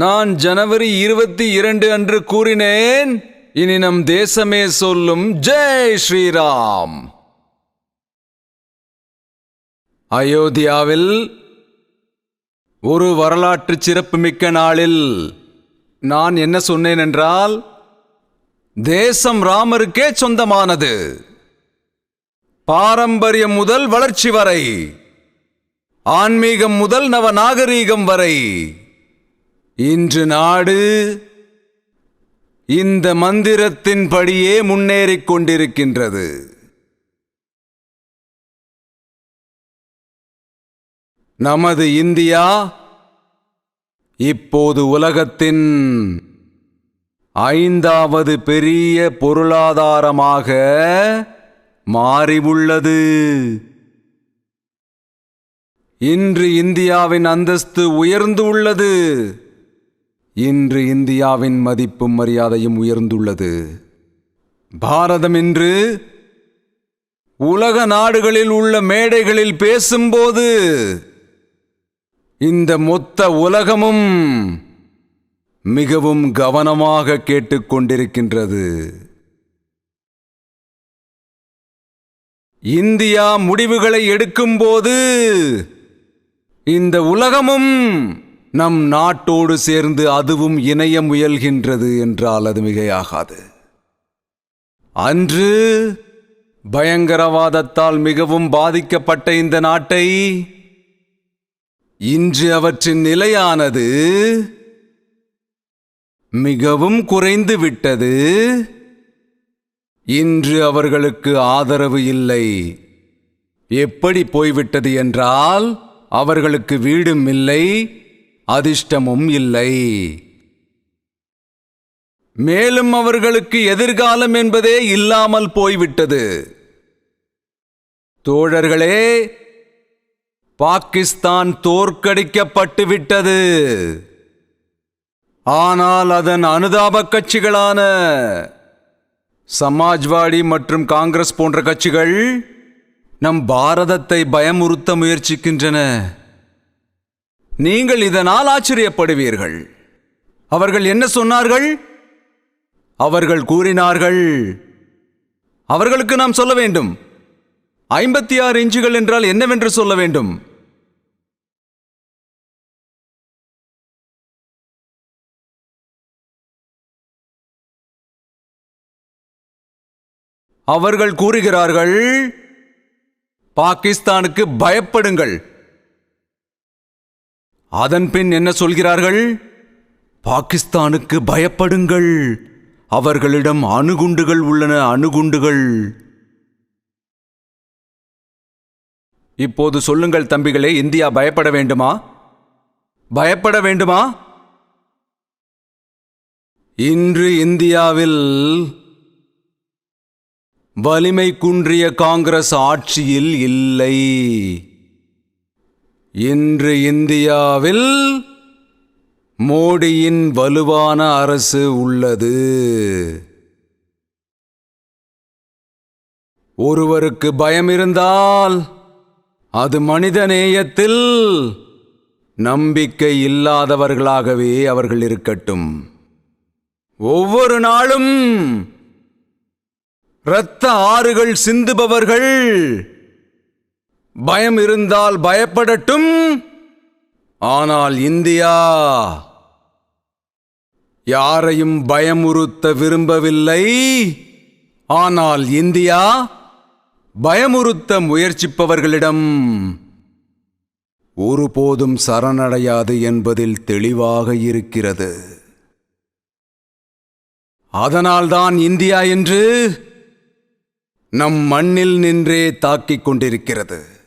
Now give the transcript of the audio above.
நான் ஜனவரி இருபத்தி இரண்டு அன்று கூறினேன் இனி நம் தேசமே சொல்லும் ஜெய் ஸ்ரீராம். அயோத்தியாவில் ஒரு வரலாற்று சிறப்புமிக்க நாளில் நான் என்ன சொன்னேன் என்றால் தேசம் ராமருக்கே சொந்தமானது. பாரம்பரியம் முதல் வளர்ச்சி வரை ஆன்மீகம் முதல் நவநாகரீகம் வரை இன்று நாடு இந்த மந்திரத்தின்படியே முன்னேறிக் கொண்டிருக்கின்றது. நமது இந்தியா இப்போது உலகத்தின் ஐந்தாவது பெரிய பொருளாதாரமாக மாறியுள்ளது. இன்று இந்தியாவின் அந்தஸ்து உயர்ந்து உள்ளது. இன்று இந்தியாவின் மதிப்பும் மரியாதையும் உயர்ந்துள்ளது. பாரதம் இன்று உலக நாடுகளில் உள்ள மேடைகளில் பேசும்போது இந்த மொத்த உலகமும் மிகவும் கவனமாக கேட்டுக்கொண்டிருக்கின்றது. இந்தியா முடிவுகளை எடுக்கும்போது இந்த உலகமும் நம் நாட்டோடு சேர்ந்து அதுவும் இணைய முயல்கின்றது என்றால் அது மிகையாகாது. அன்று பயங்கரவாதத்தால் மிகவும் பாதிக்கப்பட்ட இந்த நாட்டை இன்று அவற்றின் நிலையானது மிகவும் குறைந்து விட்டது. இன்று அவர்களுக்கு ஆதரவு இல்லை. எப்படி போய்விட்டது என்றால் அவர்களுக்கு வீடும் இல்லை. அதிர்ஷ்டமும் இல்லை. மேலும் அவர்களுக்கு எதிர்காலம் என்பதே இல்லாமல் போய்விட்டது. தோழர்களே பாகிஸ்தான் தோற்கடிக்கப்பட்டு விட்டது ஆனால் அதன் அனுதாப கட்சிகளான சமாஜ்வாடி மற்றும் காங்கிரஸ் போன்ற கட்சிகள் நம் பாரதத்தை பயமுறுத்த முயற்சிக்கின்றன. நீங்கள் இதனால் ஆச்சரியப்படுவீர்கள். அவர்கள் என்ன சொன்னார்கள்? அவர்கள் கூறினார்கள் அவர்களுக்கு நாம் சொல்ல வேண்டும். ஐம்பத்தி ஆறு இன்ச்சுகள் என்றால் என்னவென்று சொல்ல வேண்டும்? அவர்கள் கூறுகிறார்கள் பாகிஸ்தானுக்கு பயப்படுங்கள். அதன் பின் என்ன சொல்கிறார்கள்? பாகிஸ்தானுக்கு பயப்படுங்கள். அவர்களிடம் அணுகுண்டுகள் உள்ளன அணுகுண்டுகள். இப்போது சொல்லுங்கள் தம்பிகளே இந்தியா பயப்பட வேண்டுமா? பயப்பட வேண்டுமா? இன்று இந்தியாவில் வலிமை குன்றிய காங்கிரஸ் ஆட்சியில் இல்லை. இன்று இந்தியாவில் மோடியின் வலுவான அரசு உள்ளது. ஒருவருக்கு பயம் இருந்தால் அது மனித நேயத்தில் நம்பிக்கை இல்லாதவர்களாகவே அவர்கள் இருக்கட்டும். ஒவ்வொரு நாளும் இரத்த ஆறுகள் சிந்துபவர்கள் பயம் இருந்தால் பயப்படட்டும். ஆனால் இந்தியா யாரையும் பயமுறுத்த விரும்பவில்லை. ஆனால் இந்தியா பயமுறுத்த முயற்சிப்பவர்களிடம் ஒருபோதும் சரணடையாது என்பதில் தெளிவாக இருக்கிறது. அதனால்தான் இந்தியா என்று நம் மண்ணில் நின்றே தாக்கிக் கொண்டிருக்கிறது.